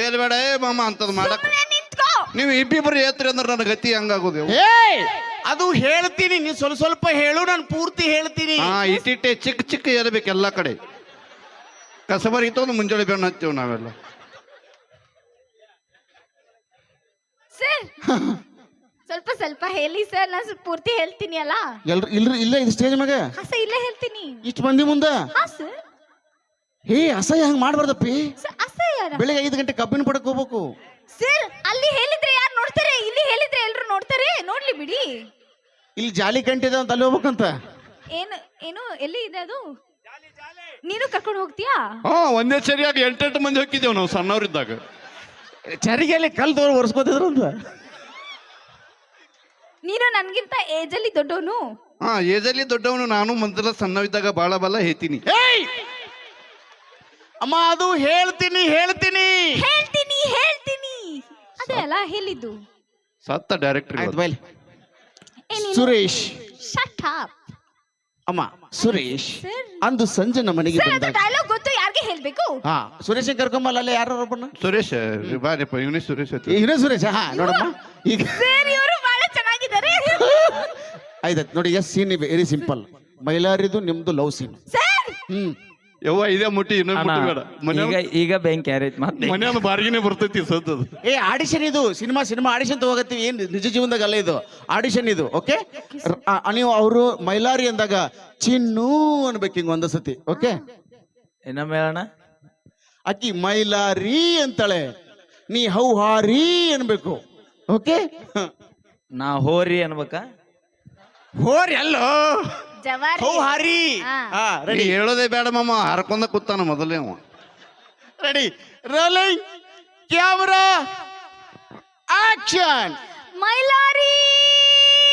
ಏಲ್ ಬೇಡ ಏ ಮಾಮ ಅಂತದ್ ಮಾಡಕ್ ಸುಮ್ನೆ ನಿಂತ್ಕೋ! ನೀವು ಇಬ್ಬಿಬ್ರು ಏತ್ರಿ ಅಂದ್ರೆ ನನ್ನ ಗತಿ ಹಂಗಾಗೋದು? ಅದು ಹೇಳ್ತೀನಿ ನೀವು ಸ್ವಲ್ಪ ಸ್ವಲ್ಪ ಹೇಳು ನಾನು ಪೂರ್ತಿ ಹೇಳ್ತೀನಿ. ಹಾ ಇಟ್ಟಿಟ್ಟೆ ಚಿಕ್ಕ ಚಿಕ್ಕ ಏರ್ಬೇಕು ಎಲ್ಲ ಕಡೆ. ಕಸಬರ್ ಇತ್ತು ಮುಂಜಾನೆ ಬೆನ್ನು ಹತ್ತೀವಿ ನಾವೆಲ್ಲ. ಸರ್ ಸ್ವಲ್ಪ ಸ್ವಲ್ಪ ಹೇಳಿ ಸರ್ ನಾನು ಸ್ವಲ್ಪ ಪೂರ್ತಿ ಹೇಳ್ತೀನಿ ಅಲ್ಲ? ಎಲ್ರು ಇಲ್ರಿ ಇಲ್ಲ ಇದು ಸ್ಟೇಜ್ ಮಗ ಹಾ ಸರ್ ಇಲ್ಲೇ ಹೇಳ್ತೀನಿ. ಇಷ್ಟು ಮಂದಿ ಮುಂದ? ಹಾ ಸರ್. ಹೇ ಅಸಹ್ಯ ಹಂಗ್ ಮಾಡ್ಬಾರ್ದಪ್ಪಿ. ಸರ್ ಅಸಹ್ಯರ ಬೆಳಿಗ್ಗೆ ಐದು ಗಂಟೆ ಕಬ್ಬಿನ ಪಡಕ್ ಹೋಗ್ಬೇಕು. ಸರ್ ಅಲ್ಲಿ ಹೇಳಿದ್ರೆ ಯಾರು ನೋಡ್ತಾರೆ? ಇಲ್ಲಿ ಹೇಳಿದ್ರೆ ಎಲ್ರು ನೋಡ್ತಾರೆ? ನೋಡ್ಲಿ ಬಿಡಿ. ಇಲ್ಲಿ ಜಾಲಿ ಕಂಟಿದೆ ಅಂತ ಅಲ್ಲಿ ಹೋಗ್ಬೇಕಂತ. ಏನು ಏನು ಎಲ್ಲಿ ಇದೆ ಅದು? ನೀನು ಕರ್ಕೊಂಡು ಹೋಗ್ತೀಯಾ? ಹಾ ಒಂದೇ ಸರಿಯಾಗಿ ಎಂಟೆಂಟು ಮಂದಿ ಹೋಗಿದ್ದೇವೆ ನಾವು ಸಣ್ಣವ್ರಿದ್ದಾಗ. ಚರಿಗೆಯಲ್ಲಿ ಕಲ್ ತೋರ್ ಒರೆಸ್ಕೋತಿದ್ರು ಅಂತ. ನೀನು ನನ್ಗಿಂತ ಏಜ್ ಅಲ್ಲಿ ದೊಡ್ಡವನು? ಹಾ ಏಜಲ್ಲಿ ದೊಡ್ಡವನು. ನಾನು ಮೊದಲ ಸಣ್ಣವಿದ್ದಾಗ ಬಾಳ ಬಲ ಹೇಳ್ತೀನಿ. ಏಯ್ ಅಮ್ಮ ಅದು ಹೇಳ್ತೀನಿ ಹೇಳ್ತೀನಿ. ಹೇಳ್ತೀನಿ ಹೇಳ್ತೀನಿ. ಅದೇ ಅಲ್ಲ ಹೇಳಿದ್ದು. ಸತ್ತ ಡೈರೆಕ್ಟರ್ ಆಯ್ತು ಬೈಲಿ. ಸುರೇಶ್. ಶಟ್ ಅಪ್ ಅಮ್ಮ ಸುರೇಶ್ ಸರ್ ಅಂದು ಸಂಜೆ ನಮ್ಮ ಮನೆಗೆ ಸರ್ ಅದು ಬಂದಾಗ ಡೈಲಾಗ್ ಗೊತ್ತು ಯಾರಿಗೆ ಹೇಳ್ಬೇಕು? ಹಾ ಸುರೇಶ್ ಕರ್ಕೊಂಬಲ್ಲ ಅಲ್ಲೇ ಯಾರು ಒಬ್ಬನ ಸುರೇಶ್ ಬಾರಿಪ್ಪ ಇವನೇ ಸುರೇಶ್ ಅಂತ. ಇವನೇ ಸುರೇಶ್ ಹಾ ನೋಡಮ್ಮ. ಈಗ ಸರ್ ಇವರು ಆಯ್ತಾಯ್ತು ನೋಡಿ ಎಸ್ ಸೀನ್ ವೆರಿ ಸಿಂಪಲ್ ಮೈಲಾರಿದು ನಿಮ್ದು ಲವ್ ಸೀನ್ ಸರ್! ಹ್ಮ್. ಯವ್ವ ಇದೇ ಮುಟ್ಟಿ ಇನ್ನೂ ಅಣ್ಣ, ಮುಟ್ಟಬೇಡ ಮನೆ ಈಗ ಈಗ ಬೆಂಕಿ ಯಾರೈತ್ ಮತ್ತೆ ಬಾರ್ಗಿನೇ ಬರ್ತೈತಿ ಸದ್ದದು ಏ ಆಡಿಷನ್ ಇದು. ಸಿನಿಮಾ ಸಿನಿಮಾ ಆಡಿಷನ್ ತಗೋಗತ್ತೀವಿ ಏನು ನಿಜ ಜೀವನದಾಗ ಅಲ್ಲ ಇದು? ಆಡಿಷನ್ ಇದು ಓಕೆ ನೀವು ಅವರು ಮೈಲಾರಿ ಅಂದಾಗ ಚಿನ್ನು ಅನ್ಬೇಕು ಹಿಂಗ ಒಂದ್ಸತಿ ಓಕೆ ಇನ್ನೊಮ್ಮೆ ಹೇಳಣ್ಣ? ಅಕ್ಕಿ ಮೈಲಾರಿ ಅಂತಾಳೆ. ನೀ ಹೌ ಹಾರಿ ಅನ್ಬೇಕು ಓಕೆ ನಾ ಹೋರಿ ಅನ್ಬೇಕಾ? ಹೋರಿ ಅಲ್ಲೋ. ಜವಾರಿ. ಹಾ. ಹಾ. ರೆಡಿ ರೆಡಿ ಹೇಳೋದೇ ಬೇಡ ಮಾಮ ಹರ್ಕೊಂಡ ಕೂತಾನ ಮೊದಲೇ ಅವ. Ready rolling camera action Mylari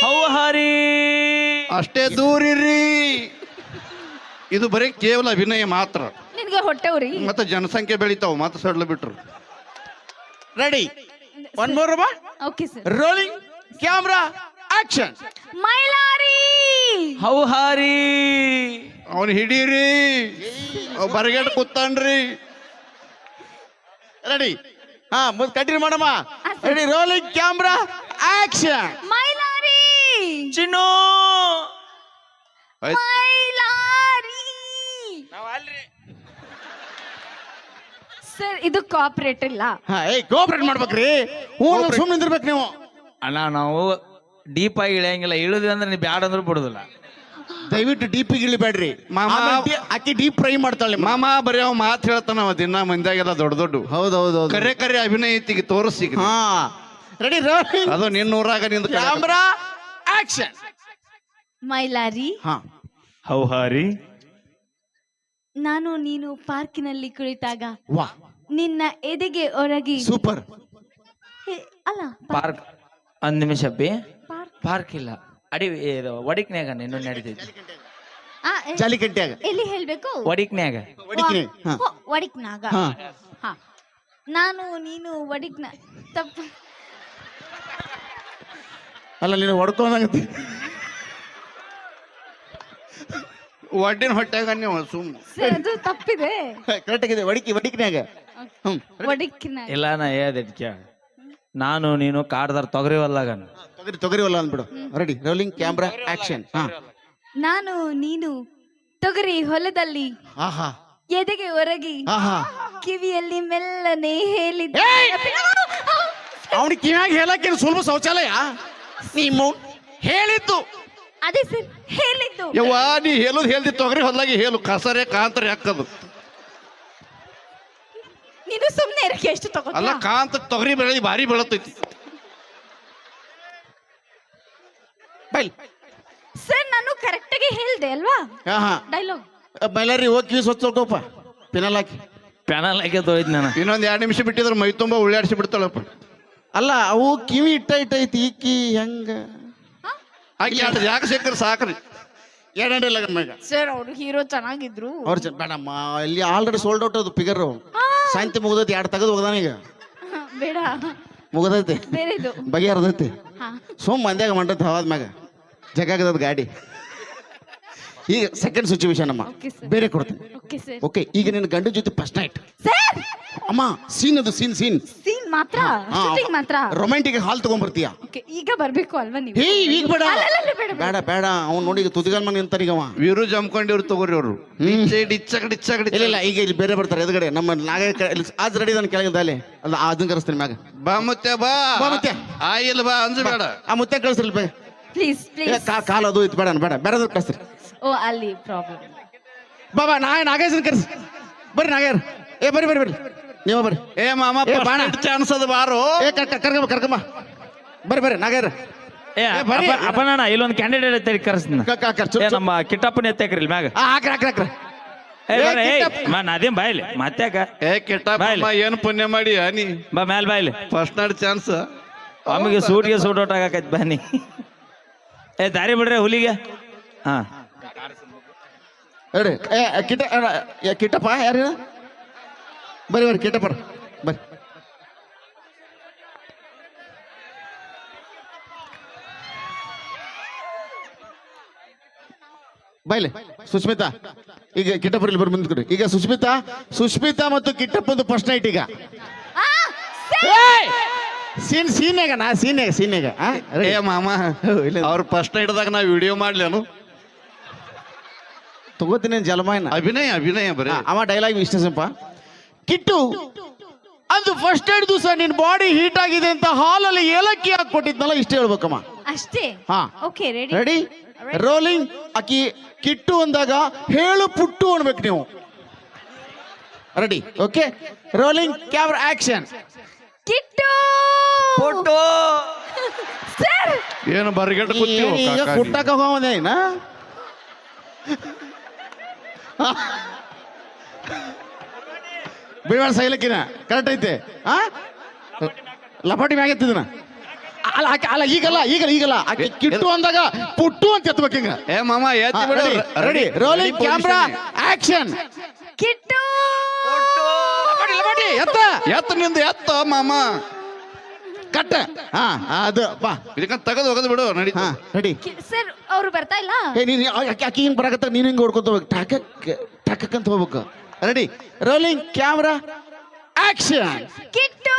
ಹೌಹಾರಿ ಅಷ್ಟೇ ದೂರಿರಿ ಇದು ಬರೀ ಕೇವಲ ಅಭಿನಯ ಮಾತ್ರ. ನಿನ್ಗೆ ಹೊಟ್ಟೆ ಉರಿ ಮತ್ತೆ ಜನಸಂಖ್ಯೆ ಬೆಳಿತಾವ ಮತ್ತೆ ಸಡ್ಲ ಬಿಟ್ರು. Ready one more okay sir rolling camera action Mylari. ಹೌಹಾರಿ. ಅವನು ಹಿಡೀರಿ. ಅವ್ ಬರಗೇಟ್ ಕೂತಾನ್ರಿ. ರೆಡಿ ಹಾ ಮುಂದೆ ಕಂಟಿನ್ಯೂ ಮಾಡಮ್ಮ. Ready rolling camera action Mylari. ಚಿನ್ನು. ಮೈಲಾರಿ. ನಾವು ಅಲ್ರಿ ಸರ್ ಇದು ಕಾಪರೇಟ್ ಇಲ್ಲ. ಹಾ ಏ ಕೋಆಪರೇಟ್ ಮಾಡ್ಬೇಕ್ರಿ. ಹ್ಞೂ ಸುಮ್ಮನೆ ನಿಂದಿರ್ಬೇಕು ನೀವು. ಅಣ್ಣ ನಾವು ಡೀಪ್ ಆಗಿ ಇಳಿಯಂಗಿಲ್ಲ. ಇಳಿದ್ವಿ ಅಂದ್ರೆ ನೀವು ಬ್ಯಾಡ ಅಂದ್ರೂ ಬಿಡುದಿಲ್ಲ. ದಯವಿಟ್ಟು ಡೀಪಿಗೆ ಇಳಿಬೇಡ್ರಿ ಮಾಮ. ಆಕಿ ಡೀಪ್ ಫ್ರೈ ಮಾಡ್ತಾಳೆ ಮಾಮ. ಬರೀ ಅವ್ ಮಾತು ಹೇಳ್ತಾನ ಅವ ದಿನ ಮಂದ್ಯಾಗೆಲ್ಲ ದೊಡ್ಡ ದೊಡ್ಡ. ಹೌದು ಹೌದು ಹೌದು ಕರೆ ಕರೆ ಅಭಿನಯ ತೋರಿಸಿ ಹಾ. ರೆಡಿ ಅದು ನಿನ್ನೂರಾಗ ನಿಂದ ಕ್ಯಾಮ್ರಾ ಆಕ್ಷನ್. ಮೈಲಾರಿ ಹಾ. ಹೌಹಾರಿ ನಾನು ನೀನು ಪಾರ್ಕಿನಲ್ಲಿ ಕುಳಿತಾಗ ವಾ. ನಿನ್ನ ಎದೆಗೆ ಒರಗಿ ಸೂಪರ್. ಹೇ, ಅಲ್ಲ ಪಾರ್ಕ್. ಒಂದ್ ನಿಮಿಷ ಬಿ ಪಾರ್ಕ್ ಇಲ್ಲ. ಅಡಿ ಇದು ಒಡಿಕ್ನ್ಯಾಗ ಇನ್ನು ನಡೀತೈತಿ. ಆ, ಎ- ಜಾಲಿಕಟ್ಟೆಯಾಗ ಎಲ್ಲಿ ಹೇಳ್ಬೇಕು? ಒಡಿಕ್ನ್ಯಾಗ ಒಡಿಕಿನಿ ಹಾ ಹೋ, ಒಡಿಕ್ನಾಗ ಹಾ. ಹಾ. ನಾನು ನೀನು ಒಡಿಕ್ನ ತಪ್ಪು. ಅಲ್ಲ ನೀನು ಹೊಡ್ಕೊಂಡಂಗತಿ. ಒಡ್ಡಿನ ಹೊಟ್ಟೆಗ ನೀವು ಸರ್ ಅದು ತಪ್ಪಿದೆ. ಕರೆಕ್ಟ್ ಆಗಿದೆ ಒಡಿಕಿ ಒಡಿಕ್ನ್ಯಾಗ ಹ್ಮ್ ಒಡಿಕ್ನ ಇಲ್ಲ ನಾ ಹೇಳ್ದೆ ಕೇಳ ನಾನು ನೀನು ಕಾಡ್ದಾರ ತೊಗರಿ ಹೊಲ್ದಾಗ ತೊಗರಿ ತೊಗರಿ ಹೊಲ ಅಂದ್ಬಿಡು. ರೆಡಿ ರೋಲಿಂಗ್ ಕ್ಯಾಮ್ರಾ ಆಕ್ಷನ್ ಹಾ. ನಾನು ನೀನು ತೊಗರಿ ಹೊಲದಲ್ಲಿ ಆಹಾ. ಎದೆಗೆ ಒರಗಿ ಆಹಾ. ಕಿವಿಯಲ್ಲಿ ಮೆಲ್ಲನೆ ಹೇಳಿದ್ದ. ಅವನಿಗೆ ಕಿವಿಯಾಗಿ ಹೇಳಕ್ಕೇನು ಸುಲಭ ಶೌಚಾಲಯ? ನಿಮ್ಮ ಹೇಳಿದ್ದು. ಅದೇ ಸರ್ ಹೇಳಿದ್ದು. ಯವ್ವ ನೀ ಹೇಳೋದು ಹೇಳ್ದಿ ತೊಗರಿ ಹೊಲ್ದಾಗಿ ಹೇಳು. ಕಸರೆ ಕಾಂತರೆ ಹಾಕದು. ನೀನು ಸುಮ್ಮನೆ ಇರಕ್ಕೆ ಎಷ್ಟು ಅಲ್ಲ ಕಾಂತ ತೊಗರಿ ಬೆಳಿ ಭಾರಿ ಬೆಳತೈತಿ ಬೈಲ್. ಸರ್ ನಾನು ಕರೆಕ್ಟ್ ಆಗಿ ಹೇಳ್ದೆ ಅಲ್ವಾ? ಆಹಾ ಡೈಲಾಗ್ ಮೈಲಾರಿ ಹೋಗಿ ಕಿವಿ ಸ್ವಚ್ಛ ಪೆನಲ್ ಹಾಕಿ. ಪ್ಯಾನಲ್ ಹಾಕಿ ಹೋಯ್ತು ನಾನು. ಇನ್ನೊಂದ್ ಎರಡು ನಿಮಿಷ ಬಿಟ್ಟಿದ್ರೆ ಮೈ ತುಂಬ ಉಳ್ಳಾಡಿಸಿ ಬಿಡ್ತಾಳಪ್ಪ. ಅಲ್ಲ ಅವು ಕಿವಿ ಇಟ್ಟ ಇಟ್ಟೈತಿ ಈಕಿ ಹೆಂಗ? ಆಕೆ ಯಾಕೆ ಸಿಕ್ಕರೆ ಸಾಕ್ರಿ? ಎರಡಿಲ್ಲ ಮ್ಯಾಗ ಸರ್ ಅವ್ರು ಹೀರೋ ಚೆನ್ನಾಗಿದ್ರು. ಅವ್ರ ಜನ ಬೇಡಮ್ಮ ಇಲ್ಲಿ ಆಲ್ರೆಡಿ ಸೋಲ್ಡ್ ಔಟ್ ಅದು ಫಿಗರ್ ಸಾಯಂತಿ ಮುಗ್ದೈತಿ ಎರಡು ತೆಗೆದು ಹೋಗದಾನ ಈಗ. (laughs) ಬೇಡ. ಮುಗ್ದೈತಿ. ಬೇರೆದು ಬಗೆಹರ್ದೈತಿ ಹಾ. ಸುಮ್ ಮಂದ್ಯಾಗ ಮಂಡತ್ ಹವಾದ ಮ್ಯಾಗ. ಜಗ್ಗಾಗದ ಗಾಡಿ. ಈಗ ಸೆಕೆಂಡ್ ಸಿಚುವೇಶನ್ ಅಮ್ಮ. Okay, sir. ಬೇರೆ ಕೊಡ್ತೀನಿ ಓಕೆ ಸರ್ ಓಕೆ ಈಗ ನಿನ್ನ ಗಂಡ ಜೊತೆ ಫಸ್ಟ್ ನೈಟ್ ಸರ್ ಅಮ್ಮ ಸೀನ್ ಅದು ಸೀನ್ ಸೀನ್ ಸೀನ್ ಮಾತ್ರ? ಶೂಟಿಂಗ್ ಮಾತ್ರ? ರೊಮ್ಯಾಂಟಿಕ್ ಹಾಲ್ ತಗೊಂಡ್ಬರ್ತೀಯ? ಓಕೆ ಈಗ ಬರಬೇಕು ಅಲ್ವಾ ನೀವು? ಏ ಈಗ ಬೇಡ. ಅಲ್ಲ, ಅಲ್ಲ, ಅಲ್ಲ, ಬೇಡ, ಬೇಡ. ಅವನು ಬೇಡ. ಅವ್ನು ನೋಡಿ ಈಗ ತುದಿಗಲ್ ಮನೆ ಅಂತ ಈಗ ಅವ. ವೀರು ಜಮ್ಕೊಂಡಿವ್ರು ತಗೋರಿ ಅವರು. ಇಚ್ಚ ಡಿಚ್ಚಕ್ ಇಲ್ಲ ಇಲ್ಲ ಈಗ ಇಲ್ಲಿ ಬೇರೆ ಬರ್ತಾರೆ. ಎದುರುಗಡೆ ನಮ್ಮ ನಾಗ ಆಜ್ ರೆಡಿ ನಾನು ಕೆಳಗಿಂದ ಅಲ್ಲಿ. ಅಲ್ಲ ಅದನ್ನ ಕರೆಸ್ತೀನಿ ಮ್ಯಾಗ. ಬಾ ಮುತ್ತೆ ಬಾ. ಬಾ ಮುತ್ತೆ. ಆ ಇಲ್ಲ ಬಾ ಅಂಜ ಬೇಡ. ಆ ಮುತ್ತೆ ಕಳಿಸ್ರಿ ಬೇ. ಪ್ಲೀಸ್ ಪ್ಲೀಸ್ ಕಾಲ ಅದು ಇತ್ತು ಬೇಡ ಬೇಡ. ಬೇರೆ ಕಳಿಸ್ರಿ. ಓ ಅಲ್ಲಿ ಪ್ರಾಬ್ಲಮ್ ಬಾ ಬಾ ನಾ ನಾಗೇಶನ್ ಕರ್ಸ್. ಬರ್ರಿ ನಾಗೇರ್. ಏ ಬರ್ರಿ ಬರ್ರಿ ಬರ್ರಿ. ನೀವು ಬರ್ರಿ. ಏ ಮಾಮ ಬಾಣ. ಚಾನ್ಸ್ ಅದ ಬಾರೋ. ಏ ಕರ್ಕ ಕರ್ಕಮ್ಮ ಕರ್ಕಮ್ಮ ಬರ್ರಿ ಬರ್ರಿ ನಾಗೇರ್. ಏ ಅಪ್ಪಣ್ಣ ಇಲ್ಲೊಂದು ಕ್ಯಾಂಡಿಡೇಟ್ ಐತೆ ಕರ್ಸ್ತೀನಿ ನಮ್ಮ ಕಿಟ್ಟಪ್ಪನ ಎತ್ತಕ್ರಿ ಇಲ್ಲಿ ಮ್ಯಾಗ. ಆ, ಹಾಕ್ರಿ ಹಾಕ್ರಿ ಹಾಕ್ರಿ. ಏ ಏ, ಬರ್ರಿ, ಕಿಟ್ಟಪ್ಪ. ಮಾ ಅದೇನ್ ಬಾಯ್ಲಿ ಮತ್ತ್ಯಾಕ ಏ ಕಿಟ್ಟಪ್ಪ. ಏನು ಪುಣ್ಯ ಮಾಡಿ ನೀ? ಬಾ ಮ್ಯಾಲ ಬಾಯ್ಲಿ. ಫಸ್ಟ್ ನಾಡ್ ಚಾನ್ಸ್ ಆಮೇಲೆ ಸೂಟ್ಗೆ ಸೂಟ್ ಔಟ್ ಆಗಕೈತಿ ಬನ್ನಿ. ಏ ದಾರಿ ಬಿಡ್ರಿ ಹುಲಿಗೆ. ಹಾ. ಹೇಳಿ ಏ ಕಿಟ ಅಣ್ಣ, ಏ, ಕಿಟ್ಟಪ್ಪ ಯಾರು? ಬರ್ರಿ ಬರ್ರಿ ಕಿಟ್ಟಪ್ಪ ಬರ್ರಿ ಬೈಲೆ ಸುಸ್ಮಿತಾ ಈಗ ಕಿಟ್ಟಪ್ಪ ಇಲ್ಲಿ ಬರ್ರಿ ಮುಂದ್ಕೊಡಿ ಈಗ ಸುಸ್ಮಿತಾ ಸುಸ್ಮಿತಾ ಮತ್ತು ಕಿಟ್ಟಪ್ಪಂದು ಫಸ್ಟ್ ನೈಟ್ ಈಗ ಸೀನ್ ಸೀನ್ಯಾಗ ನಾ ಸೀನ್ಯಾಗ ಸೀನ್ಯಾಗ? ಏ? ಮಾಮ ಇಲ್ಲ. ಅವ್ರ ಫಸ್ಟ್ ನೈಟ್ದಾಗ ನಾ ವಿಡಿಯೋ ಮಾಡ್ಲೇನು ತಗೋತೀನಿ ಜಲಮಾಯನ. ಅಭಿನಯ ಅಭಿನಯ ಬರೀ. ಅವ ಡೈಲಾಗ್ ಇಷ್ಟ ಸ್ವಲ್ಪ. ಕಿಟ್ಟು ಅದು ಫಸ್ಟ್ ಏಡ್ ದಿವಸ ನಿನ್ ಬಾಡಿ ಹೀಟ್ ಆಗಿದೆ ಅಂತ ಹಾಲಲ್ಲಿ ಏಲಕ್ಕಿ ಹಾಕಿ ಕೊಟ್ಟಿದ್ನಲ್ಲ ಇಷ್ಟ ಹೇಳ್ಬೇಕಮ್ಮ. ಅಷ್ಟೇ? ಹಾ. ಓಕೆ ರೆಡಿ ರೆಡಿ ರೋಲಿಂಗ್ ಅಕ್ಕಿ ಕಿಟ್ಟು ಅಂದಾಗ ಹೇಳು ಪುಟ್ಟು ಅನ್ಬೇಕು ನೀವು. Ready okay rolling camera action Kittu! Photo sir ಏನು ಬರ್ಗೆಟ್ ಕೂತೀವೋ ಈಗ ಕಾಕ ಕುಟ್ಟಕ್ಕೆ ಹೋಗೋದೇನ (laughs) ಬಿಡಬೇಡ ಸೈಲಕ್ಕಿನ? ಕರೆಕ್ಟ್ ಐತೆ. ಆ? ಲಪಾಟಿ ಮ್ಯಾಗ ಎತ್ತಿದನ? ಅಲ್ಲ ಆಕೆ ಅಲ್ಲ ಈಗಲ್ಲ ಈಗ ಈಗಲ್ಲ. ಆಕೆ ಕಿಟ್ಟು ಅಂದಾಗ ಪುಟ್ಟು ಅಂತ ಎತ್ತಬೇಕು ಹಿಂಗ. ಏ ಮಾಮ ಎತ್ತಿ ಬಿಡು. Ready rolling camera action Kittu! ಲಪಾಟಿ ಎತ್ತ ಎತ್ತ ನಿಂದ ಎತ್ತ ಮಾಮ. ಕಟ್ಟ. ಹಾ ಅದು ಬಾ. ಇದಕ್ಕ ತಗದು ಹೋಗದ್ ಬಿಡು ನಡಿ. ಹಾ ರೆಡಿ ಸರ್ ಅವರು ಬರ್ತಾ ಇಲ್ಲ? ಏ ನೀನು ಆಕೆ ಹಿಂಗೆ ಬರಕತ್ತ? ನೀನು ಹಿಂಗೆ ಹೊಡ್ಕೊತ ಹೋಗ್ಬೇಕು. ಟಾಕಕ್ ಟಾಕಕ್ ಅಂತ ಹೋಗ್ಬೇಕು. Ready. Rolling camera action. Kittu!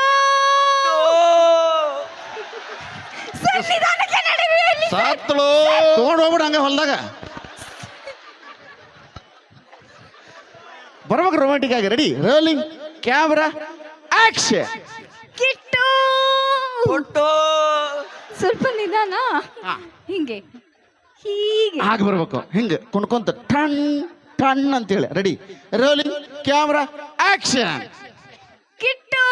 Sir ನಿಧಾನಕ್ಕೆ ನಡೀರಿ ಅಲ್ಲಿ. ಸಾತ್ಳು ತಗೊಂಡು ಹೋಗ್ಬಿಡು ಹಂಗ ಹೊಲ್ದಾಗ. ಬರ್ಬೇಕು ರೊಮ್ಯಾಂಟಿಕ್ ಆಗಿ. Ready. Rolling camera action. Kittu! Photo ಸ್ವಲ್ಪ ನಿಧಾನ. ಹಿಂಗೆ. ಹೀಗೆ. ಹಾಗೆ ಬರ್ಬೇಕು. ಹಿಂಗೆ ಕುಣ್ಕೊಂತ ಟಣ್ ಅಂತ ಅಂತೇಳಿ. Ready. Rolling camera action. Kittu.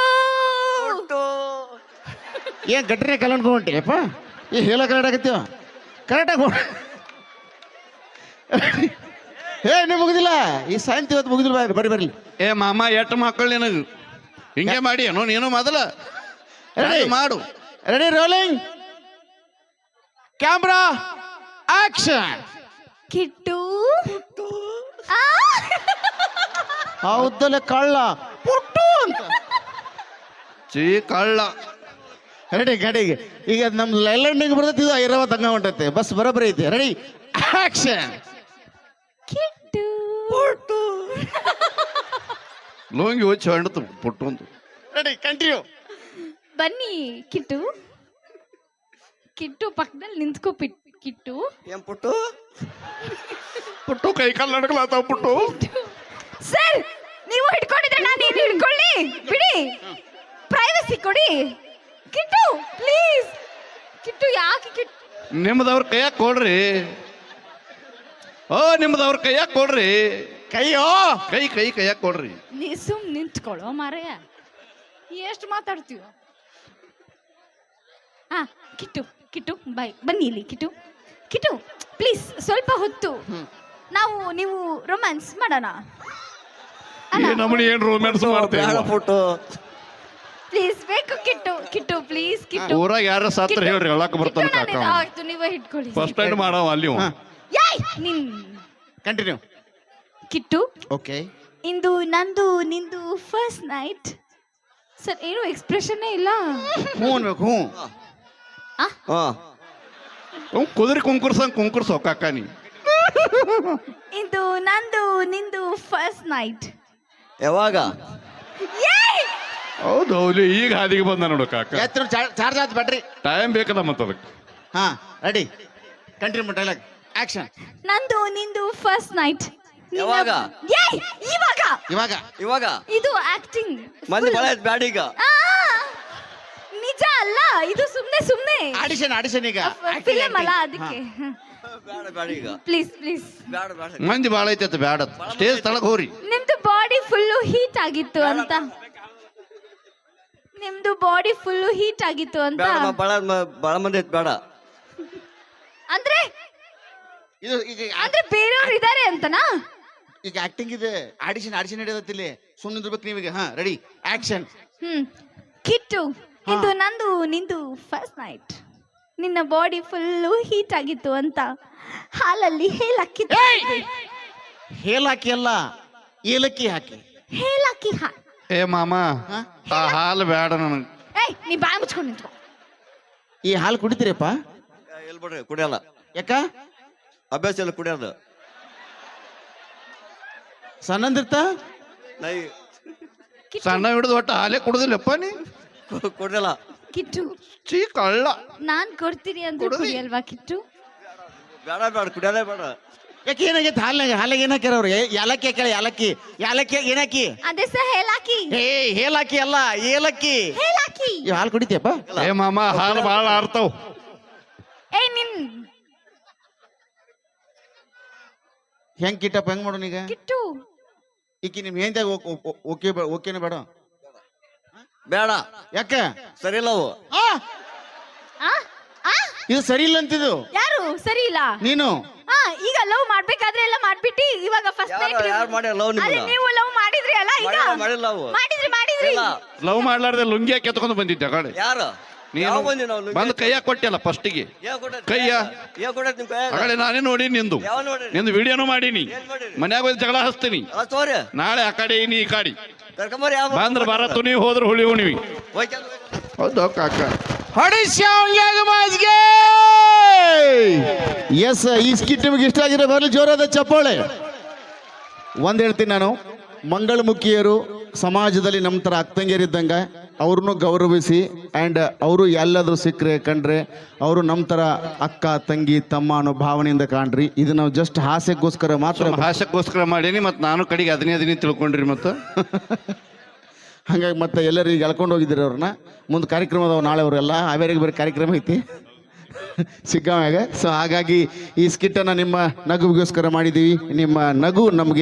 ಏನ್ ಗಟ್ರೆ ಕಲ್ಕೊಂಡ್ಕೊಂಟಿಯಪ್ಪ ಈ ಹೇಳ ಕರೆಕ್ಟ್ ಕರೆಕ್ಟಾಗಿ ಹೇ ನೀವು ಮುಗಿದಿಲ್ಲ. ಈ ಸಾಯಂತಿ ಇವತ್ತು ಮುಗಿದಿಲ್ಲ ಬರ್ರಿ ಬರ್ರಿ ಏ ಮಾಮ ಎಟ್ಟು ಮಕ್ಕಳು ನಿನಗೆ? ಹಿಂಗೆ ಮಾಡಿ ಏನೋ ನೀನು ಮೊದಲ. Ready? ಮಾಡು. Ready rolling camera action Kittu. ಆ? ಹೌದಲ್ಲ ಕಳ್ಳ. ಪುಟ್ಟು ಅಂತ. ಚೀ ಕಳ್ಳ. ರೆಡಿ ಗಡಿಗೆ ಈಗ ನಮ್ಮ ಲೈಲ್ಯಾಂಡಿಗೆ ಬರ್ತೈತಿ ಇದು ಐರಾವತ್ ಹಂಗ ಹೊಂಟೈತೆ. ಬಸ್ ಬರೋಬ್ಬರಿ ಐತಿ. Ready action Kittu. ಪುಟ್ಟು. ಲೋಂಗಿ ಹೋಗಿ ಹೊಂಡತು ಪುಟ್ಟು ಅಂತ. ರೆಡಿ ಕಂಟಿನ್ಯೂ ಬನ್ನಿ ಕಿಟ್ಟು. ಕಿಟ್ಟು ಪಕ್ಕದಲ್ಲಿ ನಿಂತ್ಕೋ ಪಿಟ್ ಕಿಟ್ಟು. ಏನ್ ಪುಟ್ಟು? ಪುಟ್ಟು ಕೈ ಕಾಲು ನಡ್ಕಲಾತಾವ ಪುಟ್ಟು. ಸರ್ ನೀವು ಹಿಡ್ಕೊಂಡಿದ್ರೆ ನಾನು ಏನು ಹಿಡ್ಕೊಳ್ಳಿ. ಬಿಡಿ. ಪ್ರೈವಸಿ ಕೊಡಿ. ಕಿಟ್ಟು ಪ್ಲೀಸ್ ಕಿಟ್ಟು ಯಾಕೆ ಕಿಟ್ಟು ನಿಮ್ದವ್ರ ಕೈಯಾಗ ಕೊಡ್ರಿ. ಓ ನಿಮ್ದವ್ರ ಕೈಯಾಗ ಕೊಡ್ರಿ. ಕೈಯೋ? ಕೈ ಕೈ ಕೈಯಾಗ ಕೊಡ್ರಿ. ನೀ ಸುಮ್ ನಿಂತ್ಕೊಳ್ಳೋ ಮಾರಯ್ಯ ಎಷ್ಟು ಮಾತಾಡ್ತೀವ ಹಾ ಕಿಟ್ಟು ಕಿಟ್ಟು ಬಾಯ್ ಬನ್ನಿ ಇಲ್ಲಿ ಕಿಟ್ಟು. ಕಿಟ್ಟು ಪ್ಲೀಸ್ ಸ್ವಲ್ಪ ಹೊತ್ತು. ನಾವು ನೀವು ರೊಮ್ಯಾನ್ಸ್ ಮಾಡೋಣ. ಈ ನಮ್ಮನಿ ಏನ್ ರೋಮ್ಯಾನ್ಸ್ ಬೇಡ ಮಾಡ್ತೇವೆ ಪುಟ್ಟು ಪ್ಲೀಸ್ ಬೇಕು ಕಿಟ್ಟು ಕಿಟ್ಟು ಪ್ಲೀಸ್ ಕಿಟ್ಟು. ಊರಾಗ ಯಾರ ಸಾತ್ರ ಹೇಳ್ರಿ ಹೇಳಕ್ ಬರ್ತಾನ ಕಿಟ್ಟು ಕಾಕ ನಾನು- ಆಯ್ತು ನೀವೇ ಹಿಡ್ಕೊಳ್ಳಿ. ಫಸ್ಟ್ ಟೈಮ್ ಮಾಡವ ಅಲ್ಲಿ. ಹಾ. ಯಾಯ್ ನಿನ್. ಕಂಟಿನ್ಯೂ ಕಿಟ್ಟು. ಓಕೆ ಇಂದು ನಂದು ನಿಂದು ಫಸ್ಟ್ ನೈಟ್ ಸರ್ ಏನು ಎಕ್ಸ್ಪ್ರೆಷನ್ನೇ ಇಲ್ಲ. ಹ್ಞೂ ಅನ್ಬೇಕು ಹ್ಞೂ. ಹಾ. ಕುದುರೆ ಕುಂಕುರ್ಸಂಗ್ ಕುಂಕುರ್ಸೋ ಅಕ್ಕ ನೀ ಇದು ನಂದು ನಿಂದು ಫಸ್ಟ್ ನೈಟ್ ಯಾವಾಗ? ಹೌದು ಹೌದು ಈಗ ಹಾದಿಗೆ ಬಂದ ನೋಡು ಕಾಕ. ಎತ್ತರ ಚಾರ್ಜ್ ಆಯ್ತು ಬ್ಯಾಟ್ರಿ. ಟೈಮ್ ಬೇಕದ ಮತ್ತ ಅದಕ್ಕೆ. ಹಾ ರೆಡಿ ಕಂಟಿನ್ಯೂ ಡೈಲಾಗ್ ಆಕ್ಷನ್ ನಂದು ನಿಂದು ಫಸ್ಟ್ ನೈಟ್ ಯಾವಾಗ? ಇವಾಗ ಇವಾಗ! ಇವಾಗ? ಇದು ಆಕ್ಟಿಂಗ್ ಮಂದಿ ಬಳ ಬ್ಯಾಡ ಈಗ. ನಿಜ ಅಲ್ಲ ಇದು ಸುಮ್ನೆ ಸುಮ್ನೆ. ಆಡಿಷನ್ ಆಡಿಷನ್ ಈಗ. ಫಿಲಮ್ ಅಲ್ಲ ಅದಕ್ಕೆ. ಬೇಡ ಈಗ. ಪ್ಲೀಸ್ ಪ್ಲೀಸ್ ಮಂದಿ ಭಾಳ ಐತೆ ಬ್ಯಾಡ ಸ್ಟೇಜ್ ತಳಗ್ ಹೋರಿ ನಿಮ್ದು ಬಾಡಿ ಫುಲ್ಲು ಹೀಟ್ ಆಗಿತ್ತು ಅಂತ. ನಿಮ್ದು ಬಾಡಿ ಫುಲ್ಲು ಹೀಟ್ ಆಗಿತ್ತು ಅಂತ. ಬಾಳ ಬಳ ಮಂದಿ ಐತ್ ಬೇಡ ಅಂದ್ರೆ ಇದು ಈಗ ಅಂದ್ರೆ ಬೇರೆಯವ್ರು ಇದಾರೆ ಅಂತನಾ? ಈಗ ಆಕ್ಟಿಂಗ್ ಇದೆ. ಆಡಿಷನ್ ಆಡಿಷನ್ ನಡೆಯೋದತ್ತು ಇಲ್ಲಿ. ಸುಮ್ಮನೆ ನಿಂದಿರ್ಬೇಕು ನೀವೀಗ. ಹಾ ರೆಡಿ ಆಕ್ಷನ್ ಹ್ಮ್. ಕಿಟ್ಟು ಇದು ನಂದು ನಿಂದು ಫಸ್ಟ್ ನೈಟ್ ನಿನ್ನ ಬಾಡಿ ಫುಲ್ಲು ಹೀಟ್ ಆಗಿತ್ತು ಅಂತ ಹಾಲಲ್ಲಿ ಹೇಲಕ್ಕಿ ಹೇಲಾಕಿ ಹಾಕಿ. ಅಲ್ಲ ಏಲಕ್ಕಿ ಹಾಕಿ. ಹೇಲಕ್ಕಿ ಹಾ. ಏ ಮಾಮ ಆ ಹಾಲು ಬೇಡ ನನಗೆ. ಏಯ್ ನೀ ಬಾಯಿ ಮುಚ್ಕೊಂಡು ನಿಂತ್ಕೊ. ಈ ಹಾಲು ಕುಡಿತೀರಪ್ಪ? ಎಲ್ಲಿ ಬಿಡ್ರಿ ಕುಡಿಯಲ್ಲ. ಯಾಕ? ಅಭ್ಯಾಸ ಎಲ್ಲ ಕುಡಿಯೋದು. ಸಣ್ಣಂದಿರ್ತ? ನೈ ಸಣ್ಣ ಹಿಡಿದು ಒಟ್ಟು ಹಾಲೇ ಕುಡುದಿಲ್ಲಪ್ಪ ನೀ? (laughs) ಕು- ಕುಡಿಯಲ್ಲ ಕಿಟ್ಟು. ಚೀ ಕಳ್ಳ. ನಾನ್ ಕೊಡ್ತೀನಿ ಅಂತ. ಕುಡಿಯಲ್ವಾ ಕಿಟ್ಟು? ಬೇಡ ಬೇಡ ಕುಡಿಯೋದೇ ಬೇಡ. ಯಾಕೆ ಏನಾಗೈತೆ ಹಾಲ್ನಾಗ ಹಾಲಾಗ ಏನ್ ಹಾಕ್ಯಾರ ಅವ್ರು? ಏ- ಯಾಲಕ್ಕಿ ಹಾಕ್ಯಾರ ಯಾಲಕ್ಕಿ ಯಾಲಕ್ಕಿ ಏನಾಕಿ ಅದೇ ಸಹ ಹೇಲಾಕಿ ಹೇ ಹೇಲಾಕಿ ಅಲ್ಲ ಏಲಕ್ಕಿ. ಹೇಲಾಕಿ ಈ ಹಾಲು ಕುಡಿತೀಯಪ್ಪ ಏ ಮಾಮ ಹಾಲು ಭಾಳ ಆಡ್ತಾವ್ ಏ ನಿನ್ ಹೆಂಗ್ ಕಿಟ್ಟಪ್ಪ ಹೆಂಗ್ ಮಾಡೋಣ ಈಗ? ಕಿಟ್ಟು. ಈಕಿ ನಿಮ್ ಹೆಂಡ್ತಿಯಾಗ ಓಕೆ ಓಕೆನ ಬೇಡ. ಬೇಡ. ಯಾಕೆ? ಸರಿ ಇಲ್ಲ ಅವು ಆ, ಆ? ಆ? ಇದು ಸರಿ ಇಲ್ಲ ಅಂತಿದ್ದು. ಯಾರು? ಸರಿ ಇಲ್ಲ ನೀನು? ಹಾ ಈಗ ಲವ್ ಮಾಡ್ಬೇಕಾದ್ರೆ ಎಲ್ಲ ಮಾಡ್ಬಿಟ್ಟಿ ಇವಾಗ ಫಸ್ಟ್ ಯಾರು ನೈಟ್ ಯಾರು ಮಾಡ್ಯಾರ ಲವ್ ಅದೇ ನೀವು ಲವ್ ಮಾಡಿದ್ರಿ ಅಲ್ಲ ಈಗ? ಮಾಡಿಲ್ಲ ಮಾಡಿಲ್ಲ ಅವು ಮಾಡಿದ್ರಿ ಮಾಡಿದ್ರಿ. ಇಲ್ಲ. ಲವ್ ಮಾಡ್ಲಾರ್ದೆ ಲುಂಗಿ ಹಾಕಿ ಎತ್ಕೊಂಡು ಬಂದಿದ್ದೆ ಗಾಡಿ ಯಾರು? ನೀನು ಬಂದಿ ನಾವು ಬಂದು ಕೈಯಾಗ ಕೊಟ್ಟಿಲ್ಲ ಫಸ್ಟಿಗೆ ಗೆ? ಕೈಯಾ ಕೈಯ? ಕೊಟ್ಟೈತಿ ನಿಮ್ ಕೈಯಾಗ ಆಗಲೇ ನಾನೇ ನೋಡಿ ನಿಂದು. ಯಾವ ನೋಡ್ರಿ? ನಿಂದು ವಿಡಿಯೋನು ಮಾಡೀನಿ. ಏನ್ ಮಾಡಿರಿ? ಮನ್ಯಾಗ ಹೋಗಿ ಜಗಳ ಹಚ್ತೀನಿ. ಅಲ್ಲ ತೋರಿ. ನಾಳೆ ಆ ಕಡೆ ನೀ ಈ ಕಾಡಿ. ಕರ್ಕೊಂಬರಿ ಯಾವ ಬಂದ್ರ ಬರ ತುನಿ ಹೋದ್ರ ಹುಳಿ ಉಣಿವಿ. ಹೌದು ಕಾಕ. ಎಸ್ ಈ ಸ್ಕಿಟ್ ನಿಮಗೆ ಇಷ್ಟ ಆಗಿರೋ ಬರಲಿ ಜೋರಾದ ಚಪ್ಪಾಳೆ. ಒಂದ್ ಹೇಳ್ತೀನಿ ನಾನು. ಮಂಗಳಮುಖಿಯರು ಸಮಾಜದಲ್ಲಿ ನಮ್ಮ ಥರ ಅಕ್ಕಂಗಿಯರಿದ್ದಂಗ ಅವ್ರನ್ನೂ ಗೌರವಿಸಿ ಆ್ಯಂಡ್ ಅವರು ಎಲ್ಲಾದರೂ ಸಿಕ್ಕರೆ ಕಂಡ್ರೆ ಅವರು ನಮ್ಮ ಥರ ಅಕ್ಕ ತಂಗಿ ತಮ್ಮ ಅನ್ನೋ ಭಾವನೆಯಿಂದ ಕಾಣ್ರಿ. ಇದು ನಾವು ಜಸ್ಟ್ ಹಾಸ್ಯಕ್ಕೋಸ್ಕರ ಮಾತ್ರ ಹಾಸ್ಯಕ್ಕೋಸ್ಕರ ಮಾಡೀನಿ ಮತ್ತು ನಾನು ಕಡೆಗೆ ಅದನ್ನೇ ಅದನ್ನೇ ತಿಳ್ಕೊಂಡ್ರಿ ಮತ್ತು. (laughs) ಹಾಗಾಗಿ ಮತ್ತೆ ಎಲ್ಲರೂ ಈಗ ಎಳ್ಕೊಂಡು ಹೋಗಿದ್ದೀರಿ ಅವ್ರನ್ನ. ಮುಂದೆ ಕಾರ್ಯಕ್ರಮ ಅದಾವೆ ನಾಳೆ ಅವರೆಲ್ಲ ಹಾವೇರಿಗೆ ಬೇರೆ ಕಾರ್ಯಕ್ರಮ ಐತಿ. (laughs) ಸಿಗ್ಗಾಮ್ಯಾಗ ಸೊ ಹಾಗಾಗಿ ಈ ಸ್ಕಿಟ್ಟನ್ನು ನಿಮ್ಮ ನಗುವಿಗೋಸ್ಕರ ಮಾಡಿದ್ದೀವಿ ನಿಮ್ಮ ನಗು ನಮಗೆ